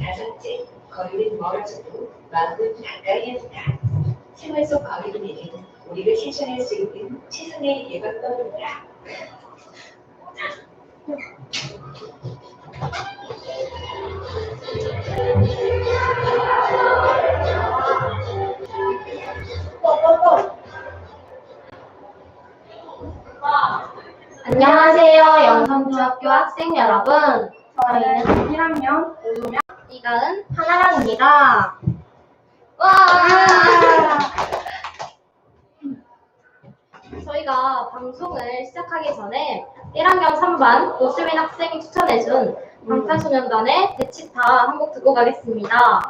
다섯째, 거리는 멀어져도 마음은 가까이 한다. 생활 속 거리두기는 우리가 실천할 수 있는 최선의 예방법입니다. 안녕하세요, 영성중학교 학생 여러분. 저희는 1학년 이가은 하나랑입니다. 와! 저희가 방송을 시작하기 전에 1학년 3반 오수민 학생이 추천해준 방탄소년단의 대치타 한 곡 듣고 가겠습니다.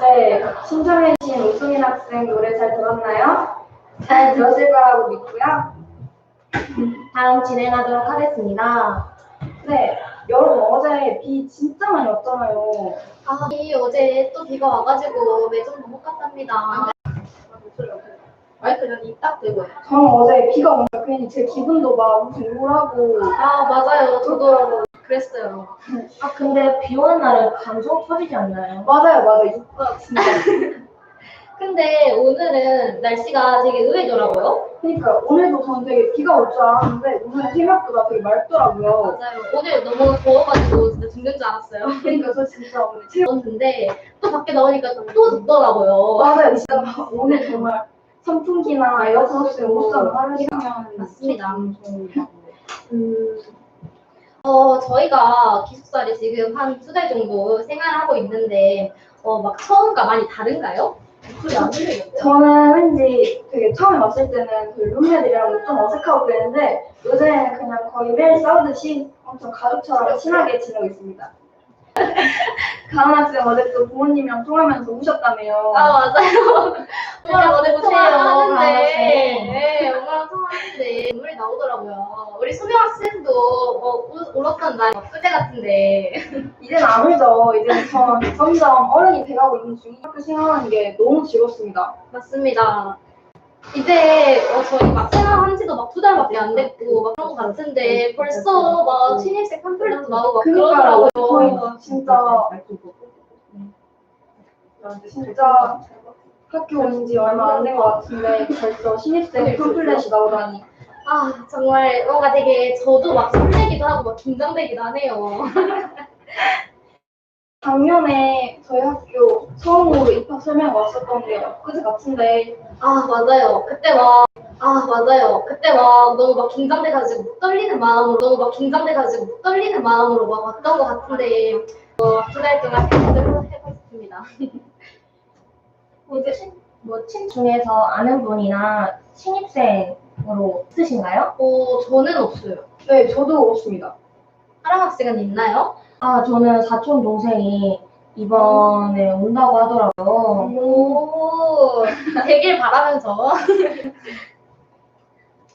네, 신청해 주신 오수민 학생 노래 잘 들었나요? 잘 들었을 거라고 믿고요. 다음 진행하도록 하겠습니다. 네, 여러분 어제 비 진짜 많이 왔잖아요. 아, 이 어제 또 비가 와가지고 매점도 못 갔답니다. 마이크는 입딱 대고 요 저는 어제 비가 오니까 괜히 제 기분도 막 우울하고 아, 맞아요. 저도 그랬어요. 아 근데 비 오는 날은 감성 터지지 않나요? 맞아요, 맞아요. 이거 진짜. 근데 오늘은 날씨가 되게 의외더라고요. 그러니까 오늘도 저는 되게 비가 올 줄 알았는데 오늘 생각보다 되게 맑더라고요. 맞아요. 오늘 너무 더워가지고 진짜 죽는 줄 알았어요. 그러니까 저 진짜 오늘 제 더웠는데 또 밖에 나오니까 또 덥더라고요. 맞아요, 진짜 오늘 정말 선풍기나 에어컨 없이 못 사는 하루 시간 맞습니다. 음, 어, 저희가 기숙사를 지금 한 두 달 정도 생활하고 있는데, 어, 막 처음과 많이 다른가요? 저는 왠지 되게 처음에 왔을 때는 그 룸메들이랑 좀 어색하고 그랬는데 요새는 그냥 거의 매일 싸우듯이 엄청 가족처럼 친하게 지내고 있습니다. 가은 학생 어제 또 부모님이랑 통화하면서 우셨다며요. 아, 맞아요. 엄마랑 어제 보세요, 통화하는데, 강아지. 네, 엄마랑 통화하는데 눈물이 나오더라고요. 우리 수명 학생도 어, 우- 울었던 날이 그때 같은데. 이제는 안 울죠. 이제는 전 점점 어른이 돼가고 있는 중이 학교 생활하는 게 너무 즐겁습니다. 맞습니다. 이제 어, 저희 막 생활한 지도 막 두 달밖에 안 됐고 막 그런 것 같은데 벌써 막 신입생 팜플렛도 나오고 막 그러니까요. 그러더라고요. 저희 진짜 진짜 학교 온 지 얼마 안 된 것 같은데 벌써 신입생 팜플렛이 나오다니 아 정말 뭔가 되게 저도 막 설레기도 하고 막 긴장되기도 하네요. 작년에 저희 학교 처음으로 입학 설명 왔었던 게 엊그제 같은데 아 맞아요. 그때 막 아 맞아요. 그때 막 너무 막 긴장돼가지고 떨리는 마음으로 너무 막 긴장돼가지고 떨리는 마음으로 막 왔던 것 같은데 어, 두달 동안 해보도록 해보겠습니다. 이제 뭐친 중에서 아는 분이나 신입생으로 있으신가요? 어 저는 없어요. 네 저도 없습니다. 사랑 학생은 있나요? 아 저는 사촌 동생이 이번에 온다고 하더라고요. 오, 되길 바라면서.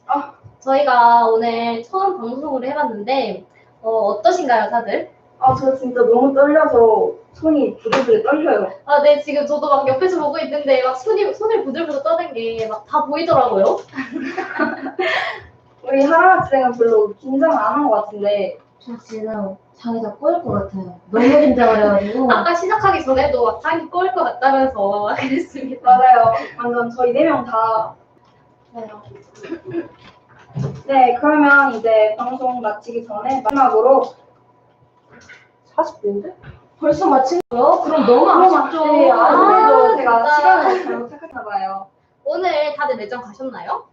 아. 저희가 오늘 처음 방송을 해봤는데, 어, 어떠신가요, 다들? 아 저 진짜 너무 떨려서 손이 부들부들 떨려요. 아, 네, 지금 저도 막 옆에서 보고 있는데, 막 손이, 손을 부들부들 떠는 게 막 다 보이더라고요. 우리 하라 학생은 별로 긴장 안 한 것 같은데 저 지금 장에서 꼬일 것 같아요. 너무 긴장을 해가지고. 아까 시작하기 전에도 막 장이 꼬일 것 같다면서 막 그랬습니다. 맞아요. 완전 저희 네 명 다. 네. 네 그러면 이제 방송 마치기 전에 마지막으로 40분인데? 벌써 마친 거요? 그럼 너무 아쉽죠. 네, 아, 아무래도 제가 진짜. 시간을 잘못 착각했나 봐요. 오늘 다들 매점 가셨나요?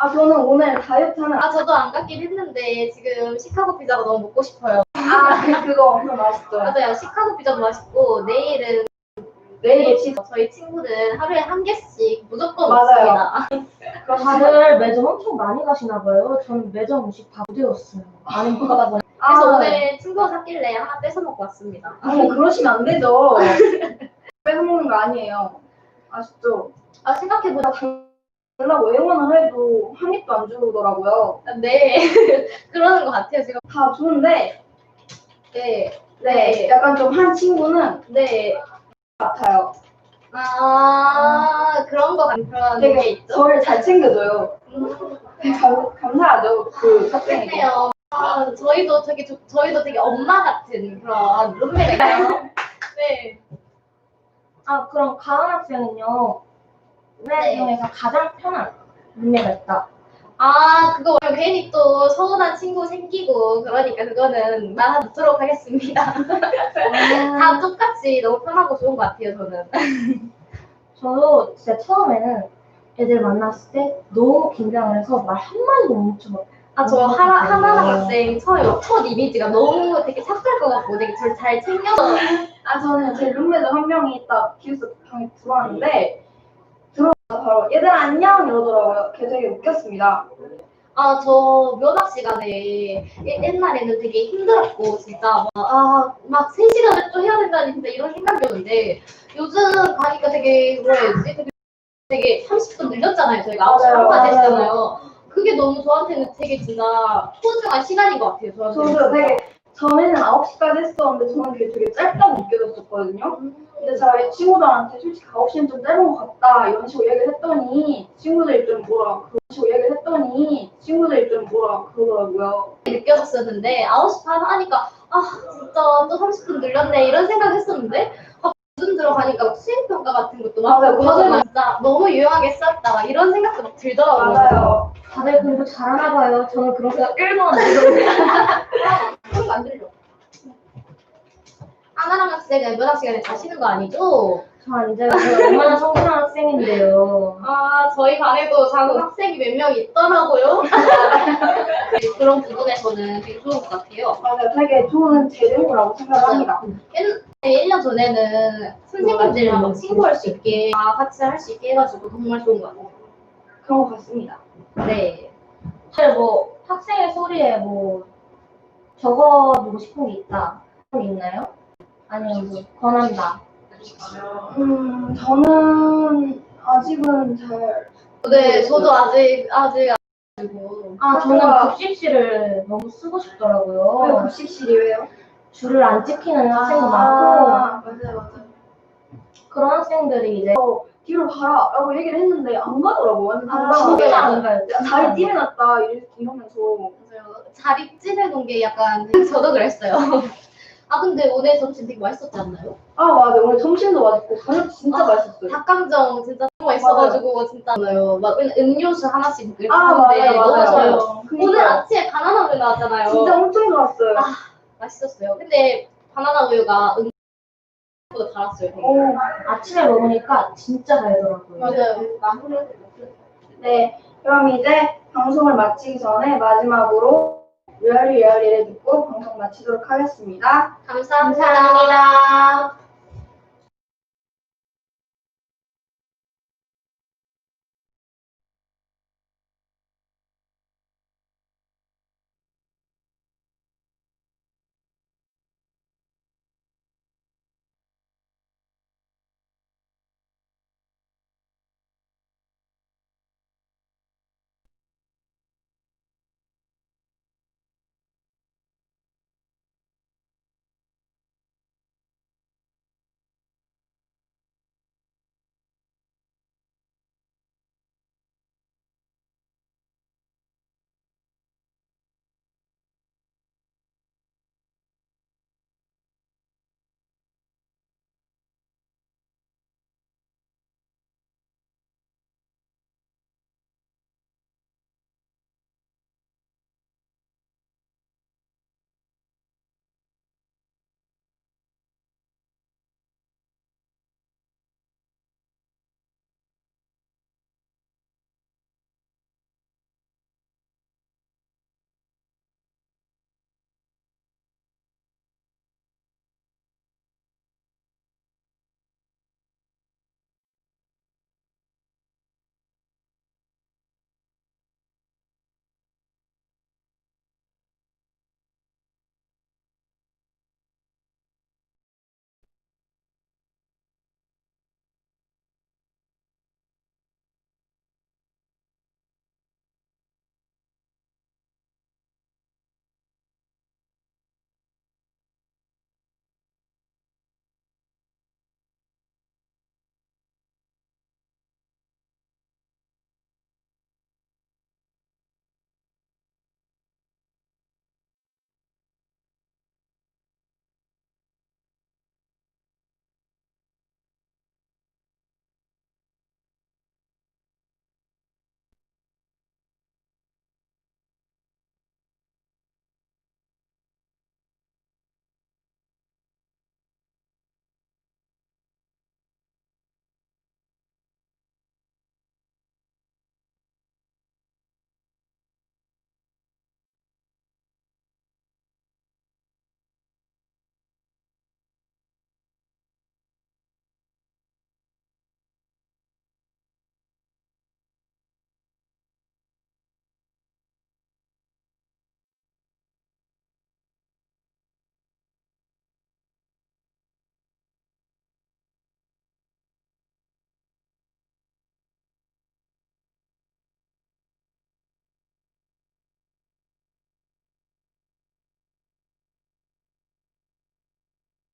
아 저는 오늘 다이어트 하는 아, 저도 안 갔긴 했는데, 지금 시카고 피자가 너무 먹고 싶어요. 아 그- 그거 엄청 맛있죠. 맞아요. 시카고 피자도 맛있고 내일은 내일 치 저희 친구들 하루에 한 개씩 무조건 맞아요. 먹습니다. 다들 매점 엄청 많이 가시나 봐요. 저는 매점 음식 다 무대였어요. 많이 먹다 보니. 그래서 아, 오늘 친구가 샀길래 하나 뺏어 먹고 왔습니다. 어머 그러시면 안 되죠. 뺏어 먹는 거 아니에요. 아시죠? 아 생각해보자. 달라고 애원을 해도 한 입도 안 주더라고요. 네 그러는 것 같아요 지금. 다 좋은데 네. 네, 네. 약간 좀 한 친구는 네. 같아요. 아 그런 거 그런 게 되게 있죠. 저를 잘 챙겨줘요. 음, 감, 감사하죠. 그 학생에게. 그렇네요. 아, 저희도 되게 조- 저희도 되게 엄마 같은 그런 룸메가 있어요. 네. 아 그럼 가은 학생은요. 왜 중에서 가장 편한 룸메가 있다. 아, 그거 말고 괜히 또 서운한 친구 생기고 그러니까 그거는 말아놓도록 하겠습니다. 다 똑같이 너무 편하고 좋은 것 같아요, 저는. 저도 진짜 처음에는 애들 만났을 때 너무 긴장을 해서 말 한마디도 못 쳐요. 아, 저 하나, 하나 하나 학생 처음, 첫 이미지가 너무 되게 착할 것 같고 되게 저를 잘 챙겨서. 아 저는 제 룸메도 한 명이 딱 기숙사 방에 들어왔는데 들어와서 바로 얘들 안녕 이러더라고요. 걔 되게 웃겼습니다. 아, 저 면학 시간에 예- 옛날에는 되게 힘들었고, 진짜 막, 아, 막 3시간을 또 해야 된다니 진짜 이런 생각이었는데, 요즘 가니까 되게, 뭐라 해야 되지? 되게, 되게 30분 늘렸잖아요. 저희가 맞아요, 9시간까지 맞아요. 했잖아요. 그게 너무 저한테는 되게 진짜 소중한 시간인 것 같아요. 저한테. 저도 되게 전에는 9시까지 했었는데 저는 그게 되게 짧다고 느껴졌었거든요. 음, 근데 제가 친구들한테 솔직히 9시는 좀 짧은 것 같다 이런 식으로 얘기를 했더니 친구들이 좀 뭐라 그런 식으로 얘기를 했더니 친구들이 좀 뭐라 그러더라고요. 느껴졌었는데 9시 반 하니까 아 진짜 또 30분 늘렸네 이런 생각했었는데 요즘 들어가니까 막 수행평가 같은 것도 막 맞아요, 맞아요. 진짜 너무 유용하게 썼다 막 이런 생각도 막 들더라고요. 맞아요. 다들 공부 잘하나 봐요. 저는 그런 생각 1도 안 들어요. 그런 거안 들려. 하나랑 학생은 면학 시간에 자시는 거 아니죠? 저안 돼요. 제가 얼마나 성실한 학생인데요. 아 저희 반에도 자는 학생이 몇 명 있더라고요. 그런 부분에서는 되게 좋은 것 같아요. 맞아요. 되게 좋은 재능이라고 생각합니다. 1년 전에는 선생님들이랑 막 친구할 수 있게 다 같이 할 수 있게 해가지고 정말 좋은 것 같아요. 그런 것 같습니다. 네. 사실 뭐 학생의 소리에 뭐 적어보고 싶은 게 있다. 그런 게 있나요? 아니면 뭐 권한다. 음, 저는 아직은 잘 네, 저도 아직 아직 안 가지고 아 저는 학교가- 급식실을 너무 쓰고 왜 싶더라고요. 급식실이 왜요? 줄을 안 지키는 학생도 많고 아, 맞아요, 맞아요. 그런 학생들이 이제 뒤로 가라 라고 얘기를 했는데 안 가더라고. 완전 아, 당당하게. 진짜 안 가요. 자리 찜해놨다 이러- 이러면서. 맞아요. 자리 찜해놓은 게 약간 저도 그랬어요. 아 근데 오늘 점심 되게 맛있었지 않나요? 아 맞아 오늘 점심도 맛있고 저녁도 진짜 아, 맛있었어요. 닭강정 진짜 너무 맛있어가지고 진짜 나요. 막 음- 음료수 하나씩 이렇게 아 맞아요 너무 맞아요. 좋아요. 그러니까 오늘 아침에 바나나 우유 나왔잖아요. 진짜 엄청 좋았어요. 아, 맛있었어요. 근데 바나나 우유가 음 보다 달았어요. 오, 아침에 먹으니까 진짜 달더라고요. 맞아요. 네 그럼 이제 방송을 마치기 전에 마지막으로 리얼리 리얼리를 듣고 방송 마치도록 하겠습니다. 감사합니다.